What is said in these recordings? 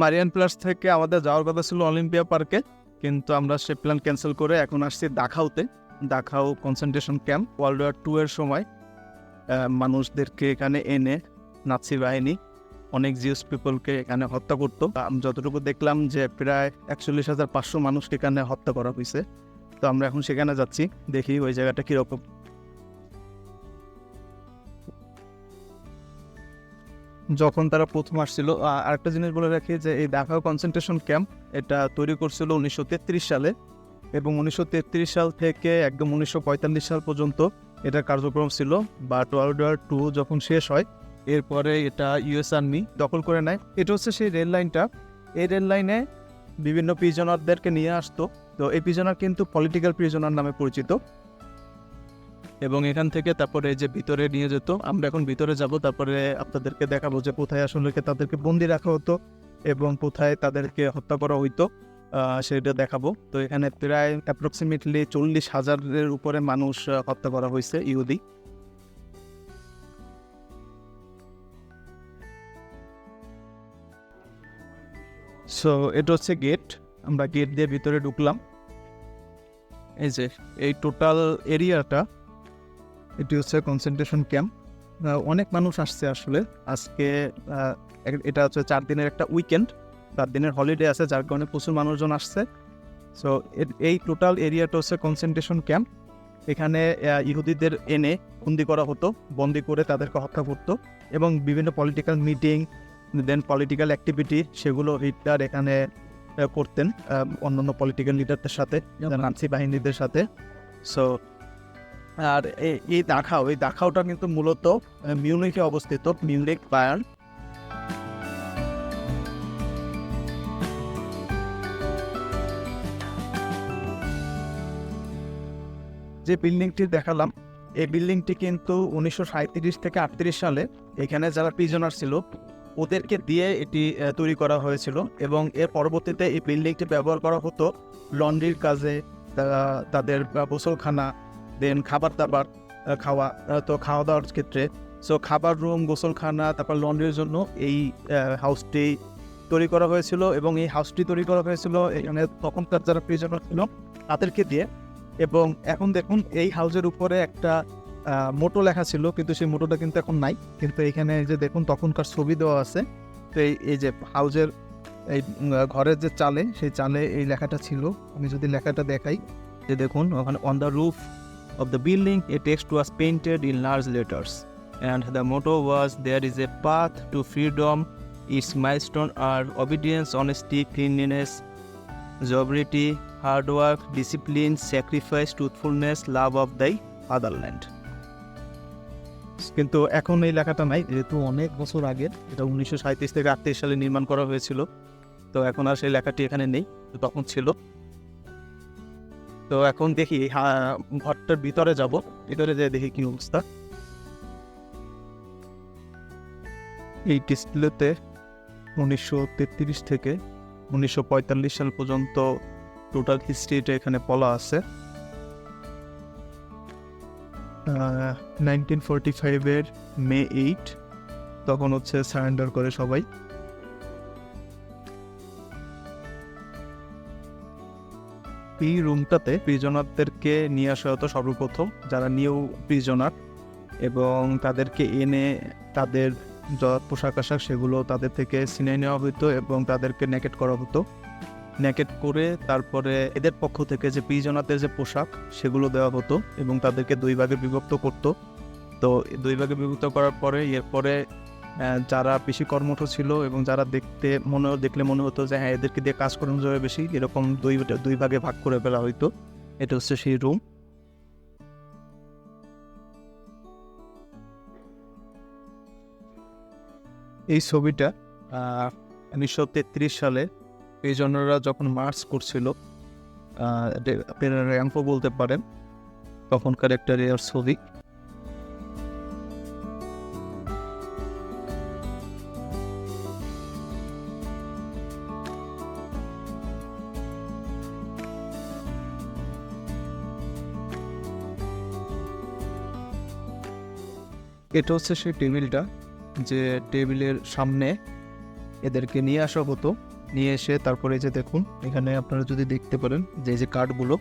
Marianne plus থেকে আমাদের যাওয়ার কথা ছিল অলিম্পিয়া পার্কে, কিন্তু আমরা সে প্ল্যান ক্যান্সেল করে এখন আসছি দাখাউতে Dachau concentration camp world war two এর সময়। মানুষদেরকে এখানে এনে নাৎসি বাহিনী, অনেক জিউস পিপলকে এখানে হত্যা করতো। যতটুকু দেখলাম যে প্রায় একচল্লিশ হাজার পাঁচশো মানুষকে এখানে হত্যা করা হয়েছে। তো আমরা এখন সেখানে যাচ্ছি, দেখি ওই জায়গাটা কীরকম। যখন তারা প্রথম আসছিল আরেকটা জিনিস বলে রাখি যে এই দেখাও কনসেন্ট্রেশন ক্যাম্প এটা তৈরি করছিল উনিশশো তেত্রিশ সালে এবং উনিশশো তেত্রিশ সাল থেকে একদম উনিশশো পঁয়তাল্লিশ সাল পর্যন্ত এটা কার্যক্রম ছিল। বাট ওয়ার্ল্ড ওয়ার টু যখন শেষ হয়, এরপরে এটা ইউএস আর্মি দখল করে নেয়। এটা হচ্ছে সেই রেল লাইনটা। এই রেল লাইনে বিভিন্ন প্রিজনারদেরকে নিয়ে আসতো। তো এই প্রিজনার কিন্তু পলিটিক্যাল প্রিজনার নামে পরিচিত। এবং এখান থেকে তারপরে যে ভিতরে নিয়ে যেত, আমরা এখন ভিতরে যাব, তারপরে আপনাদেরকে দেখাবো যে কোথায় আসলে তাদেরকে বন্দি রাখা হতো এবং কোথায় তাদেরকে হত্যা করা হইতো সেটা দেখাবো। তো এখানে প্রায় অ্যাপ্রক্সিমেটলি চল্লিশ হাজারের উপরে মানুষ হত্যা করা হয়েছে ইহুদি। সো এটা হচ্ছে গেট আমরা গেট দিয়ে ভিতরে ঢুকলাম। এই যে, এই টোটাল এরিয়াটা এটি হচ্ছে কনসেন্ট্রেশন ক্যাম্প অনেক মানুষ আসছে আসলে। আজকে এটা হচ্ছে চার দিনের একটা উইকেন্ড চার দিনের হলিডে আছে যার কারণে প্রচুর মানুষজন আসছে। সো এই টোটাল এরিয়াটা হচ্ছে কনসেন্ট্রেশন ক্যাম্প এখানে ইহুদিদের এনে বন্দি করা হতো। বন্দি করে তাদেরকে হত্যা করতো। এবং বিভিন্ন political meeting then political activity সেগুলো হিটলার এখানে করতেন অন্যান্য পলিটিক্যাল লিডারদের সাথে নাৎসি বাহিনীদের সাথে। সো আর এই দাখাও, এই দাখাওটা কিন্তু মূলত মিউনিকে অবস্থিত মিউনিক বায়ার্ন। যে বিল্ডিংটি দেখালাম, এই বিল্ডিংটি কিন্তু উনিশশো থেকে আটত্রিশ সালে এখানে যারা প্রিজনার ছিল, ওদেরকে দিয়ে এটি তৈরি করা হয়েছিল এবং এর পরবর্তীতে এই বিল্ডিংটি ব্যবহার করা হতো, লন্ড্রির কাজে তাদের গোসলখানা দেন খাবার দাবার খাওয়া তো খাওয়া দাওয়ার ক্ষেত্রে। সো খাবার রুম গোসলখানা, তারপর লন্ড্রির জন্য এই হাউসটি তৈরি করা হয়েছিল এবং এই হাউসটি তৈরি করা হয়েছিল এখানে তখনকার যারা প্রিজনার ছিল তাদেরকে দিয়ে এবং এখন দেখুন, এই হাউসের উপরে একটা মোটো লেখা ছিল, কিন্তু সেই মোটোটা কিন্তু এখন নাই। কিন্তু এখানে যে দেখুন, তখনকার ছবি দেওয়া আছে। তো এই এই যে হাউজের এই ঘরের যে চালে, সেই চালে এই লেখাটা ছিল। আমি যদি লেখাটা দেখাই, যে দেখুন, ওখানে on the roof of the building, a text was painted in large letters, and the motto was There is a path to freedom. Its milestone are obedience, honesty, cleanliness, sobriety, hard work, discipline, sacrifice, truthfulness, love of thy fatherland. কিন্তু এখন এই লেখাটা নাই যেহেতু অনেক বছর আগে এটা উনিশশো সাঁত্রিশ থেকে আটত্রিশ সালে নির্মাণ করা হয়েছিল তো এখন আর সেই লেখাটি এখানে নেই তখন ছিল তো এখন দেখি হ্যাঁ, ঘরটার ভিতরে যাব। ভিতরে যেয়ে দেখি কি অবস্থা। এই ডিসপ্লেতে উনিশশো তেত্রিশ থেকে উনিশশো পঁয়তাল্লিশ সাল পর্যন্ত টোটাল হিস্ট্রিটা এখানে বলা আছে। নাইনটিন ফোরটি ফাইভের মে এইট তখন হচ্ছে সারেন্ডার করে সবাই। এই রুমটাতে প্রিজনারদেরকে নিয়ে আসা হতো সর্বপ্রথম, যারা নিউ প্রিজনার এবং তাদেরকে এনে তাদের পোশাক আশাক সেগুলো তাদের থেকে ছিনিয়ে নেওয়া হতো এবং তাদেরকে নেকেট করা হতো। নেকেট করে তারপরে এদের পক্ষ থেকে যে প্রিজনারদের যে পোশাক সেগুলো দেওয়া হতো এবং তাদেরকে দুই ভাগে বিভক্ত করতো। তো দুই ভাগে বিভক্ত করার পরে এরপরে যারা বেশি কর্মঠ ছিল এবং যারা দেখতে মনে, দেখলে মনে হতো যে হ্যাঁ এদেরকে দিয়ে কাজ করানো যাবে বেশি, এরকম দুই দুই ভাগে ভাগ করে ফেলা হইতো। এটা হচ্ছে সেই রুম এই ছবিটা উনিশশো তেত্রিশ সালে এই জনরা যখন মার্চ করছিল র্যাম্পও বলতে পারেন, তখনকার একটা রেয়ার ছবি। এটা হচ্ছে সেই টেবিলটা যে টেবিলের সামনে এদেরকে নিয়ে আসা হতো। নিয়ে এসে তারপরে যে দেখুন, এখানে আপনারা যদি দেখতে পারেন যে যে কার্ডগুলো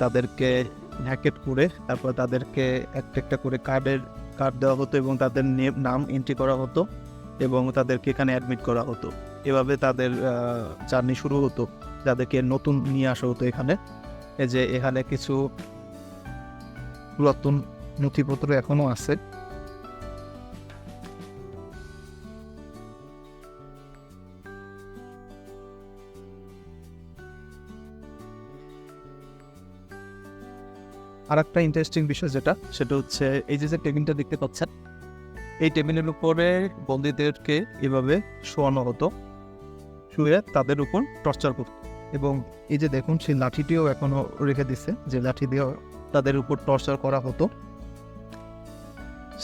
তাদেরকে হ্যাকেট করে তারপর তাদেরকে একটা একটা করে কার্ডের কার্ড দেওয়া হতো এবং তাদের নাম এন্ট্রি করা হতো এবং তাদেরকে এখানে অ্যাডমিট করা হতো। এভাবে তাদের জার্নি শুরু হতো, যাদেরকে নতুন নিয়ে আসা হতো এখানে। এই যে এখানে কিছু পুরাতন নথিপত্র এখনও আছে। আর একটা ইন্টারেস্টিং বিষয় যেটা, সেটা হচ্ছে এই যে যে টেবিলটা দেখতে পাচ্ছেন, এই টেবিলের উপরে বন্দীদেরকে এভাবে শোয়ানো হতো, শুয়ে তাদের উপর টর্চার করতো। এবং এই যে দেখুন, সেই লাঠিটিও এখনও রেখে দিছে, যে লাঠি দিয়ে তাদের উপর টর্চার করা হতো।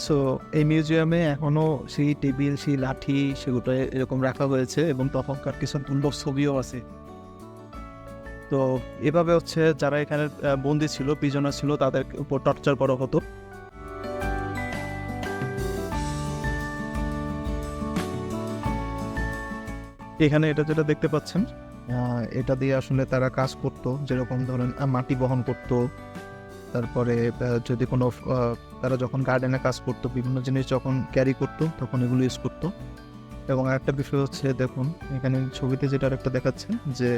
সো এই মিউজিয়ামে এখনও সেই টেবিল, সেই লাঠি সেগুলো এরকম রাখা হয়েছে এবং তখনকার কিছু দুর্লভ ছবিও আছে। তো এভাবে হচ্ছে যারা এখানে বন্দী ছিল প্রিজনার ছিল, তাদের উপর টর্চার করা হতো। এখানে এটা যেটা দেখতে পাচ্ছেন। এটা দিয়ে আসলে তারা কাজ করত, যেরকম ধরেন মাটি বহন করত। তারপরে যদি কোনো তারা যখন গার্ডেনে কাজ করতো, বিভিন্ন জিনিস যখন ক্যারি করতো, তখন এগুলো ইউজ করতো। এবং আরেকটা বিষয় হচ্ছে, দেখুন, এখানে ছবিতে যেটা একটা দেখাচ্ছে, যে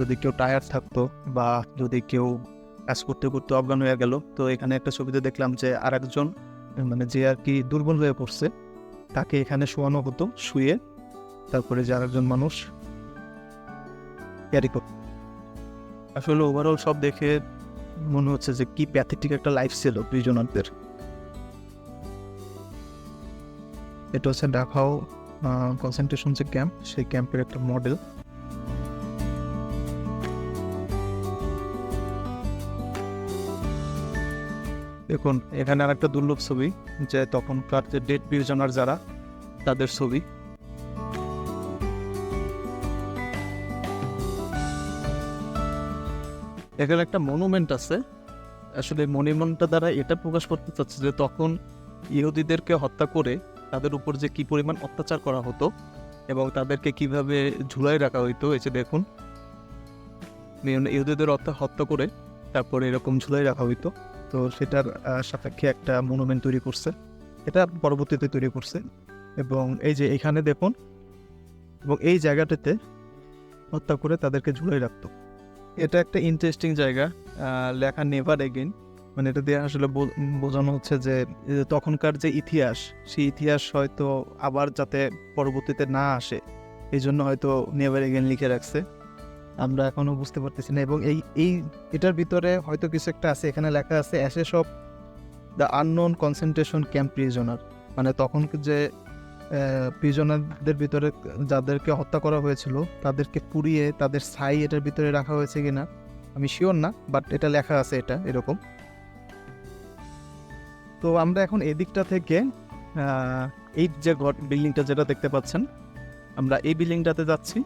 যদি কেউ টায়ার থাকতো বা যদি কেউ কাজ করতে করতে অজ্ঞান হয়ে গেল, তো এখানে একটা ছবিতে দেখলাম যে আরেকজন মানে যে আর কি দুর্বল হয়ে পড়ছে, তাকে এখানে শোয়ানো হতো, শুয়ে তারপরে যে আরেকজন মানুষ ক্যারি করত। আসলে ওভারঅল সব দেখে মনে হচ্ছে যে কি প্যাথেটিক একটা লাইফ ছিল প্রিজনারদের এটা হচ্ছে ডাকাও কনসেন্ট্রেশন যে ক্যাম্প সেই ক্যাম্পের একটা মডেল দেখুন, এখানে আর একটা দুর্লভ ছবি, যে তখনকার যে ডেট প্রিজনার যারা, তাদের ছবি। এখানে একটা মনুমেন্ট আছে। আসলে মনুমেন্টটা দ্বারা এটা প্রকাশ করতে চাচ্ছে যে তখন ইহুদিদেরকে হত্যা করে তাদের উপর যে কি পরিমাণ অত্যাচার করা হতো এবং তাদেরকে কীভাবে ঝুলাই রাখা হইতো, এই যে দেখুন। ইহুদিদের হত্যা করে তারপরে এরকম ঝুলাই রাখা হইতো। তো সেটার সাপেক্ষে একটা মনুমেন্ট তৈরি করছে। এটা পরবর্তীতে তৈরি করছে। এবং এই যে এখানে দেখুন, এবং এই জায়গাটাতে হত্যা করে তাদেরকে ঝুলাই রাখতো। এটা একটা ইন্টারেস্টিং জায়গা লেখা নেভার এগেন মানে এটা দিয়ে আসলে বোঝানো হচ্ছে যে তখনকার যে ইতিহাস, সেই ইতিহাস হয়তো আবার যাতে পরবর্তীতে না আসে এই জন্য হয়তো নেভার এগেন লিখে রাখছে। আমরা এখনও বুঝতে পারতেছি না। এবং এই এই, এটার ভিতরে হয়তো কিছু একটা আছে। এখানে লেখা আছে ashes of the unknown concentration camp prisoner. মানে তখন যে প্রিজনারদের ভিতরে যাদেরকে হত্যা করা হয়েছিল, তাদেরকে পুড়িয়ে তাদের ছাই এটার ভিতরে রাখা হয়েছে কিনা, আমি শিওর না বাট এটা লেখা আছে এটা, এরকম। তো আমরা এখন এদিকটা থেকে এই যে বিল্ডিংটা যেটা দেখতে পাচ্ছেন, আমরা এই বিল্ডিংটাতে যাচ্ছি।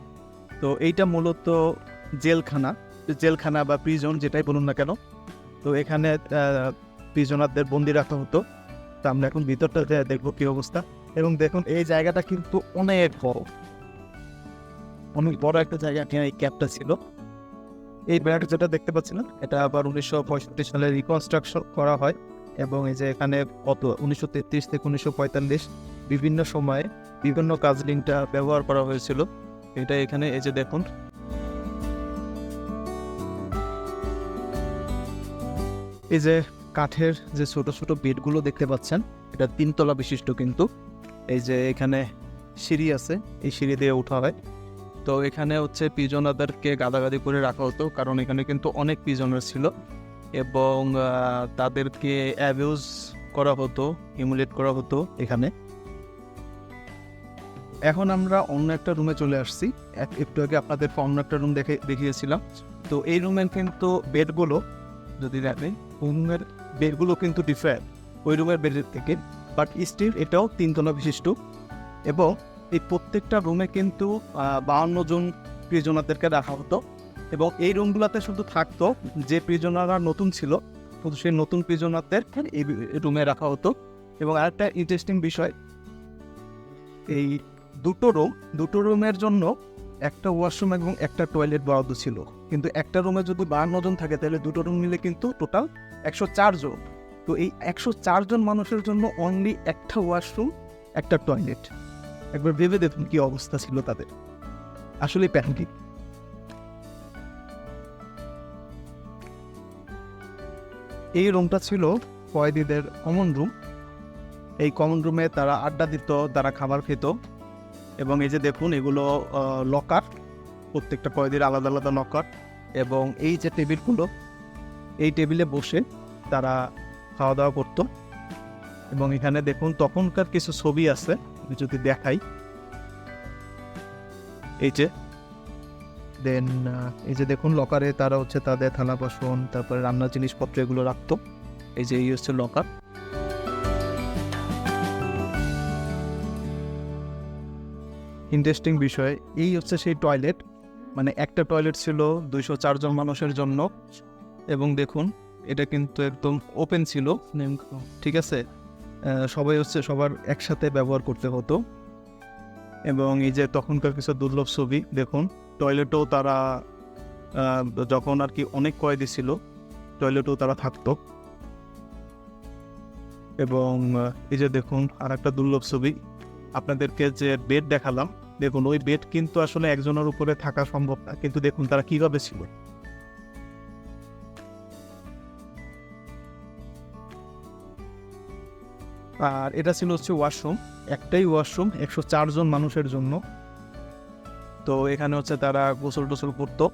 তো এইটা মূলত জেলখানা জেলখানা বা প্রিজন যেটাই বলুন না কেন। তো এখানে প্রিজনারদের বন্দি রাখা হতো। তো আমরা এখন ভিতরটাতে দেখব কি অবস্থা। এবং দেখুন, এই জায়গাটা কিন্তু অনেক বড়। অনেক বড় একটা জায়গা, এখানে এই ক্যাবটা ছিল। এই ব্যারাক যেটা দেখতে পাচ্ছিলেন, এটা আবার উনিশশো পঁয়ষট্টি সালে রিকনস্ট্রাকশন করা হয়। এবং এই যে এখানে কত? উনিশশো তেত্রিশ থেকে উনিশশো পঁয়তাল্লিশ বিভিন্ন সময়ে বিভিন্ন কাজলিংটা ব্যবহার করা হয়েছিল। এটা এখানে, এই যে দেখুন। এই যে কাঠের যে ছোট ছোট বেডগুলো দেখতে পাচ্ছেন, এটা তিনতলা বিশিষ্ট কিন্তু। এই যে এখানে সিঁড়ি আছে, এই সিঁড়ি দিয়ে ওঠা হয়। তো এখানে হচ্ছে পিজনারদেরকে গাদাগাদি করে রাখা হতো, কারণ এখানে কিন্তু অনেক পিজনার ছিল। এবং তাদেরকে অ্যাবিউজ করা হতো হিমুলেট করা হতো এখানে। এখন আমরা অন্য একটা রুমে চলে আসছি। এক- একটু আগে আপনাদের অন্য একটা রুম দেখে দেখিয়েছিলাম। তো এই রুমের কিন্তু বেডগুলো যদি দেখেন রুমের বেডগুলো কিন্তু ডিফারেন্ট ওই রুমের বেডের থেকে। বাট স্টিল এটাও তিনতলা বিশিষ্ট। এবং এই প্রত্যেকটা রুমে কিন্তু বাউন্ন জন প্রিজনারদেরকে রাখা হতো। এবং এই রুমগুলোতে শুধু থাকতো যে প্রিজনাররা নতুন ছিল, শুধু সেই নতুন প্রিজনারদের এই রুমে রাখা হতো। এবং আরেকটা ইন্টারেস্টিং বিষয়, এই দুটো রুম, দুটো রুমের জন্য একটা ওয়াশরুম এবং একটা টয়লেট বরাদ্দ ছিল। কিন্তু একটা রুমে যদি বাহান্ন জন থাকে, তাহলে দুটো রুম মিলে কিন্তু টোটাল একশো চার জন। তো এই একশো চারজন মানুষের জন্য অনলি একটা ওয়াশরুম একটা টয়লেট একবার ভেবে দেখুন কি অবস্থা ছিল তাদের। আসলে প্যান্টিক এই রুমটা ছিল কয়েদিদের কমন রুম এই কমন রুমে তারা আড্ডা দিত, তারা খাবার খেত। এবং এই যে দেখুন, এগুলো লকার প্রত্যেকটা কয়েদির আলাদা আলাদা লকার এবং এই যে টেবিলগুলো এই টেবিলে বসে তারা খাওয়া দাওয়া করতো। এবং এখানে দেখুন, তখনকার কিছু ছবি আছে যদি দেখাই। এই যে দেন এই যে দেখুন লকারে তারা হচ্ছে তাদের থালা বাসন তারপরে রান্নার জিনিসপত্র এগুলো রাখতো। এই যে এই হচ্ছে লকার ইন্টারেস্টিং বিষয়। এই হচ্ছে সেই টয়লেট মানে একটা টয়লেট ছিল দুইশো চারজন মানুষের জন্য। এবং দেখুন এটা কিন্তু একদম ওপেন ছিল। ঠিক আছে? সবাই হচ্ছে সবার একসাথে ব্যবহার করতে হতো। এবং এই যে তখনকার কিছু দুর্লভ ছবি দেখুন টয়লেটও তারা যখন আর কি অনেক কয়েদি ছিল টয়লেটেও তারা থাকতো। এবং এই যে দেখুন আর একটা দুর্লভ ছবি। আপনাদেরকে যে বেড দেখালাম দেখুন, ওই বেড কিন্তু আসলে একজনের উপরে থাকা সম্ভব না, কিন্তু দেখুন তারা কীভাবে ছিল। আর এটা ছিল হচ্ছে ওয়াশরুম একটাই ওয়াশরুম একশো চারজন মানুষের জন্য। তো এখানে হচ্ছে তারা গোসল টোসল করতো।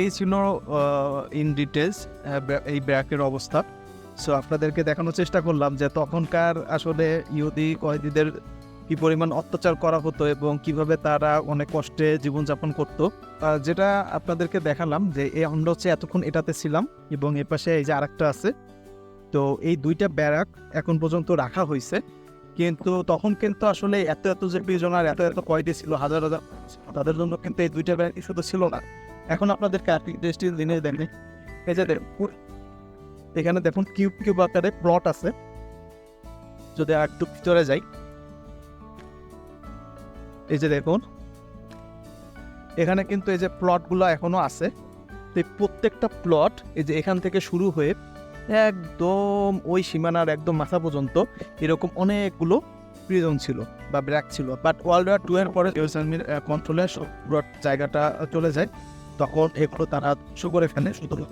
এই ছিল ইন ডিটেলস এই ব্যাকের অবস্থা। সো আপনাদেরকে দেখানোর চেষ্টা করলাম যে তখনকার আসলে ইহুদি কয়েদিদের কি পরিমাণ অত্যাচার করা হতো এবং কীভাবে তারা অনেক কষ্টে জীবনযাপন করতো। যেটা আপনাদেরকে দেখালাম যে এই আমরা হচ্ছে এতক্ষণ এটাতে ছিলাম এবং এ পাশে এই যে আরেকটা আছে। তো এই দুইটা ব্যারাক এখন পর্যন্ত রাখা হয়েছে কিন্তু তখন কিন্তু আসলে এত এত যে প্রিজনার এত এত কয়টি ছিল, হাজার হাজার তাদের জন্য কিন্তু এই দুইটা ব্যারাক শুধু ছিল না। এখন আপনাদেরকে আর দৃষ্টি জিনিস দেখেন এই যে এখানে দেখুন কিউব কিউব আকারে প্লট আছে। যদি আর একটু ভিতরে যাই। এই যে দেখুন, এখানে কিন্তু এই যে প্লটগুলো এখনও আছে। এই প্রত্যেকটা প্লট এই যে এখান থেকে শুরু হয়ে একদম ওই সীমানার একদম মাথা পর্যন্ত এরকম অনেকগুলো প্রিজন ছিল বা ব্র্যাক ছিল। বাট ওয়ার্ল্ড ওয়ার টু এর পরে ইউএসআর্মির কন্ট্রোলে জায়গাটা চলে যায়। তখন এগুলো তারা শু করে ফেলে। সুতরাং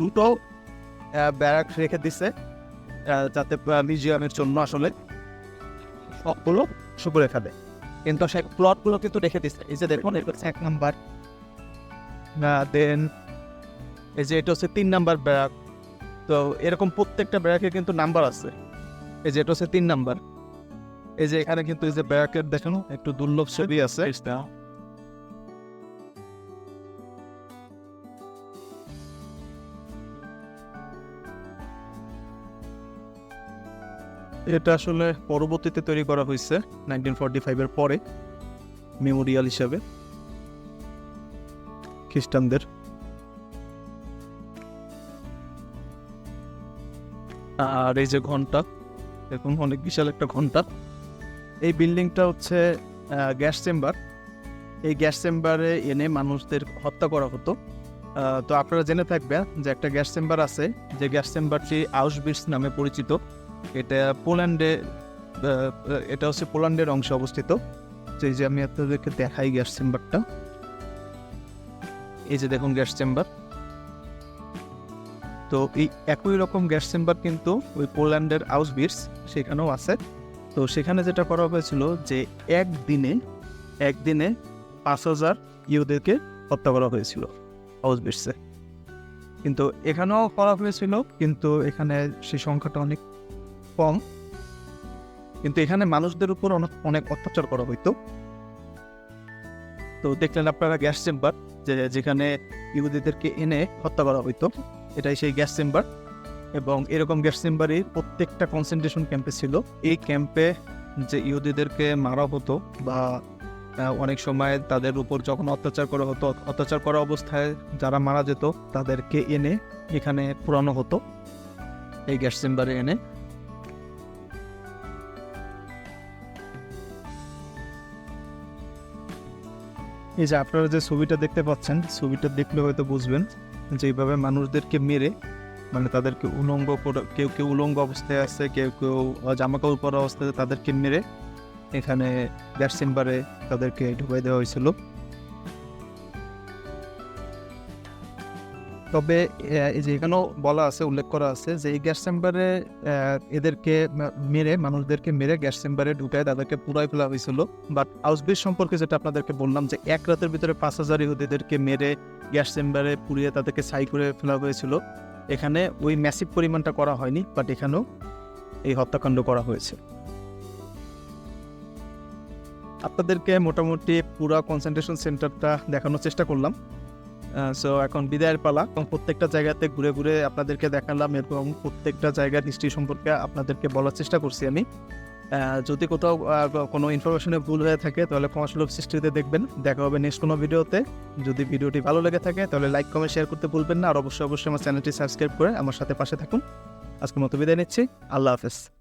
দুটো ব্যারাক রেখে দিছে যাতে মিউজিয়ামের জন্য আসলে সবগুলো শু করে ফেলে। কিন্তু সেই প্লটগুলো কিন্তু রেখে দিচ্ছে এই যে দেখুন, এটা হচ্ছে এক নাম্বার। দেন এই যে এটা হচ্ছে তিন নাম্বার ব্যারাক তো এরকম প্রত্যেকটা ব্যারাকে কিন্তু নাম্বার আছে। এই যে এটা হচ্ছে তিন নাম্বার। এই যে এখানে কিন্তু এই যে ব্যারাকের দেখানো, একটু দুর্লভ ছবি আছে। এটা আসলে পরবর্তীতে তৈরি করা হয়েছে নাইনটিন ফর্টি ফাইভের পরে মেমোরিয়াল হিসাবে, খ্রিস্টানদের। আর এই যে ঘণ্টা, দেখুন অনেক বিশাল একটা ঘণ্টা। এই বিল্ডিংটা হচ্ছে গ্যাস চেম্বার। এই গ্যাস চেম্বারে এনে মানুষদের হত্যা করা হতো। তো আপনারা জেনে থাকবেন যে একটা গ্যাস চেম্বার আছে, যে গ্যাস চেম্বারটি আউসবিটস নামে পরিচিত। এটা পোল্যান্ডে এটা হচ্ছে পোল্যান্ডের অংশে অবস্থিত। এই যে আমি আপনাদেরকে দেখাই গ্যাস চেম্বারটা। এই যে দেখুন গ্যাস চেম্বার। তো এই একই রকম গ্যাস চেম্বার কিন্তু ওই পোল্যান্ডের আউসবিটস সেখানেও আছে। তো সেখানে যেটা করা হয়েছিল যে একদিনে একদিনে পাঁচ হাজার ইহুদেরকে হত্যা করা হয়েছিল আউসবিটসে কিন্তু এখানেও করা হয়েছিল, কিন্তু এখানে সেই সংখ্যাটা অনেক কম। কিন্তু এখানে মানুষদের উপর অনেক অনেক অত্যাচার করা হইতো। তো দেখলেন আপনারা গ্যাস চেম্বার, যে যেখানে ইহুদিদেরকে এনে হত্যা করা হইতো, এটাই সেই গ্যাস চেম্বার। এবং এরকম গ্যাস চেম্বারই প্রত্যেকটা কনসেন্ট্রেশন ক্যাম্পে ছিল। এই ক্যাম্পে যে ইহুদিদেরকে মারা হতো বা অনেক সময় তাদের উপর যখন অত্যাচার করা হতো, অত্যাচার করা অবস্থায় যারা মারা যেত, তাদেরকে এনে এখানে পুরানো হতো। এই গ্যাস চেম্বারে এনে। এই যে আপনারা যে ছবিটা দেখতে পাচ্ছেন, ছবিটা দেখলে হয়তো বুঝবেন যে এইভাবে মানুষদেরকে মেরে মানে তাদেরকে উলঙ্গ কেউ কেউ উলঙ্গ অবস্থায় আছে, কেউ কেউ জামা কাপড় পরা অবস্থায় তাদেরকে মেরে এখানে চেম্বারে তাদেরকে ঢুকাই দেওয়া হয়েছিল। তবে এখানেও বলা আছে, উল্লেখ করা আছে যে এই গ্যাস চেম্বারে এদেরকে মেরে, মানুষদেরকে মেরে গ্যাস চেম্বারে ঢুকায় তাদেরকে পুরাই ফেলা হয়েছিল। বাট আউসবিস সম্পর্কে যেটা আপনাদেরকে বললাম যে এক রাতের ভিতরে পাঁচ হাজার ইহুদিদেরকে মেরে গ্যাস চেম্বারে পুড়িয়ে তাদেরকে ছাই করে ফেলা হয়েছিল। এখানে ওই ম্যাসিভ পরিমাণটা করা হয়নি, বাট এখানেও এই হত্যাকাণ্ড করা হয়েছে। আপনাদেরকে মোটামুটি পুরো কনসেন্ট্রেশন সেন্টারটা দেখানোর চেষ্টা করলাম। সো এখন বিদায়ের পালা এবং প্রত্যেকটা জায়গাতে ঘুরে ঘুরে আপনাদেরকে দেখালাম এবং প্রত্যেকটা জায়গার হিস্ট্রি সম্পর্কে আপনাদেরকে বলার চেষ্টা করছি আমি। যদি কোথাও কোনো ইনফরমেশনে ভুল হয়ে থাকে তাহলে কমার্শিয়াল সৃষ্টিতে দেখবেন। দেখা হবে নেক্সট কোনো ভিডিওতে যদি ভিডিওটি ভালো লেগে থাকে তাহলে লাইক কমেন্ট শেয়ার করতে ভুলবেন না। আর অবশ্যই অবশ্যই আমার চ্যানেলটি সাবস্ক্রাইব করে আমার সাথে পাশে থাকুন। আজকের মতো বিদায় নিচ্ছি। আল্লাহ হাফেজ।